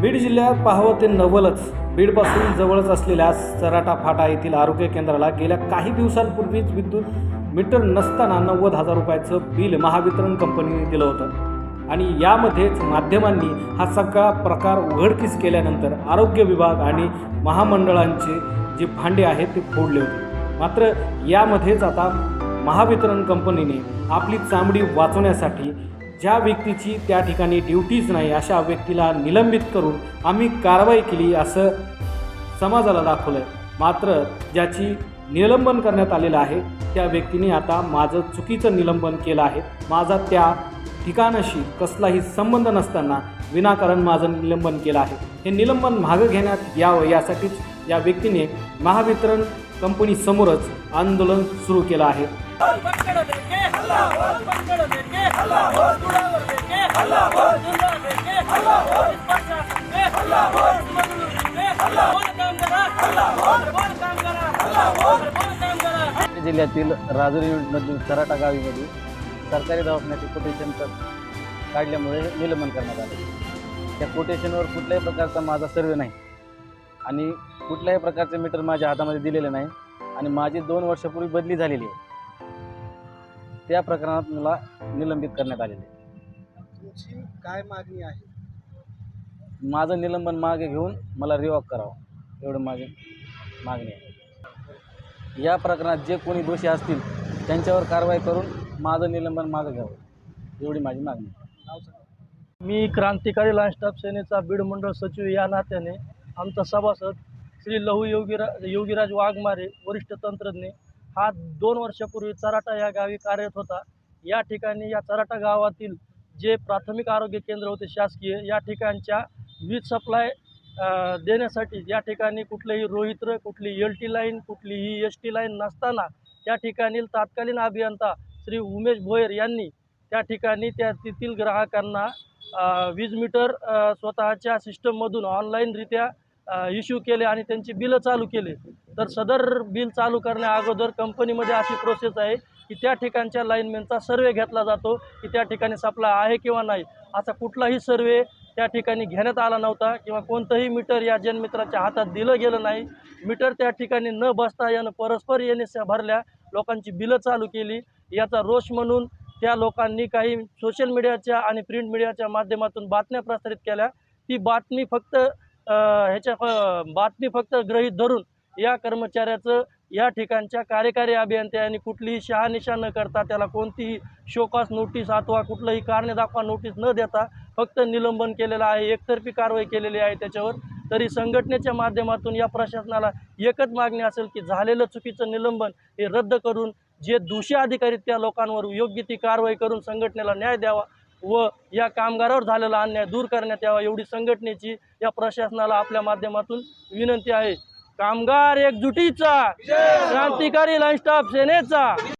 बीड जिल्ह्यात पाहावं ते नवलच. बीडपासून जवळच असलेल्या सराटा फाटा येथील आरोग्य केंद्राला गेल्या काही दिवसांपूर्वीच विद्युत मीटर नसताना नव्वद हजार रुपयाचं बिल महावितरण कंपनीने दिलं होतं. आणि यामध्येच माध्यमांनी हा सगळा प्रकार उघडकीस केल्यानंतर आरोग्य विभाग आणि महामंडळांचे जे भांडे आहेत ते फोडले होते. मात्र यामध्येच आता महावितरण कंपनीने आपली चामडी वाचवण्यासाठी ज्या व्यक्तीची त्या ठिकाणी ड्युटीच नाही अशा व्यक्तीला निलंबित करून आम्ही कारवाई केली असं समाजाला दाखवलं आहे मात्र ज्याची निलंबन करण्यात आलेलं आहे त्या व्यक्तीने आता माझं चुकीचं निलंबन केलं आहे. माझा त्या ठिकाणाशी कसलाही संबंध नसताना विनाकारण माझं निलंबन केलं आहे. हे निलंबन मागं घेण्यात यावं यासाठीच या व्यक्तीने महावितरण कंपनीसमोरच आंदोलन सुरू केलं आहे. जिल्ह्यातील राजुरी युनिटमधील सराटा गावीमध्ये सरकारी दवाखान्याचे कोटेशन काढल्यामुळे निलंबन करण्यात आले. त्या कोटेशनवर कुठल्याही प्रकारचा माझा सर्वे नाही. आणि कुठल्याही प्रकारचे मीटर माझ्या हातामध्ये दिलेले नाही. आणि माझी दोन वर्षापूर्वी बदली झालेली आहे. त्या प्रकरणात मला निलंबित करण्यात आलेले तुमची काय मागणी आहे? माझं निलंबन मागे घेऊन मला रिवॉक करावं. एवढं माझी मागणी आहे. या प्रकरणात जे कोणी दोषी असतील त्यांच्यावर कारवाई करून माझं निलंबन मागं घ्यावं. एवढी माझी मागणी मी क्रांतिकारी लाईन स्टाफ सेनेचा बीड मंडळ सचिव या नात्याने आमचा सभासद श्री लहू योगीरा योगीराज वाघमारे वरिष्ठ तंत्रज्ञ हा दोन वर्षापूर्वी चराटा या गावी कार्यरत होता. या ठिकाणी या चराटा गावातील जे प्राथमिक आरोग्य केंद्र होते शासकीय या ठिकाणच्या वीज सप्लाय देण्यासाठी या ठिकाणी कुठलंही रोहित्र कुठली एल टी लाईन कुठलीही एस टी लाईन नसताना त्या ठिकाणी तात्कालीन अभियंता श्री उमेश भोयर यांनी त्या ठिकाणी त्या तेथील ग्राहकांना वीज मीटर स्वतःच्या सिस्टममधून ऑनलाईनरित्या इश्यू केले आणि त्यांची बिलं चालू केले. तर सदर बिल चालू करण्या अगोदर कंपनीमध्ये अशी प्रोसेस आहे की त्या ठिकाणच्या लाईनमॅनचा सर्वे घेतला जातो की त्या ठिकाणी सप्लाय आहे किंवा नाही. असा कुठलाही सर्वे त्या ठिकाणी घेण्यात आला नव्हता किंवा कोणतंही मीटर या जनमित्राच्या हातात दिलं गेलं नाही. मीटर त्या ठिकाणी न बसता यानं परस्पर येणे भरल्या लोकांची बिलं चालू केली. याचा रोष म्हणून त्या लोकांनी काही सोशल मीडियाच्या आणि प्रिंट मीडियाच्या माध्यमातून बातम्या प्रसारित केल्या. ती बातमी फक्त ह्याच्या फ- बातमी फक्त ग्रहीत धरून या कर्मचाऱ्याचं या ठिकाणच्या कार्यकारी अभियंत्यांनी कुठलीही शहानिशा न करता त्याला कोणतीही शोकास नोटीस अथवा कुठलंही कारणे दाखवा नोटीस न देता फक्त निलंबन केलेलं आहे एकतर्फी कारवाई केलेली आहे त्याच्यावर. तरी संघटनेच्या माध्यमातून या प्रशासनाला एकच मागणी असेल की झालेलं चुकीचं निलंबन हे रद्द करून जे दोषी अधिकारी त्या लोकांवर योग्य ती कारवाई करून संघटनेला न्याय द्यावा. व या कामगारावर झालेला अन्याय दूर करण्यात यावा एवढी संघटनेची या प्रशासनाला आपल्या माध्यमातून विनंती आहे. कामगार एकजुटीचा क्रांतिकारी लाईन स्टाफ सेनेचा.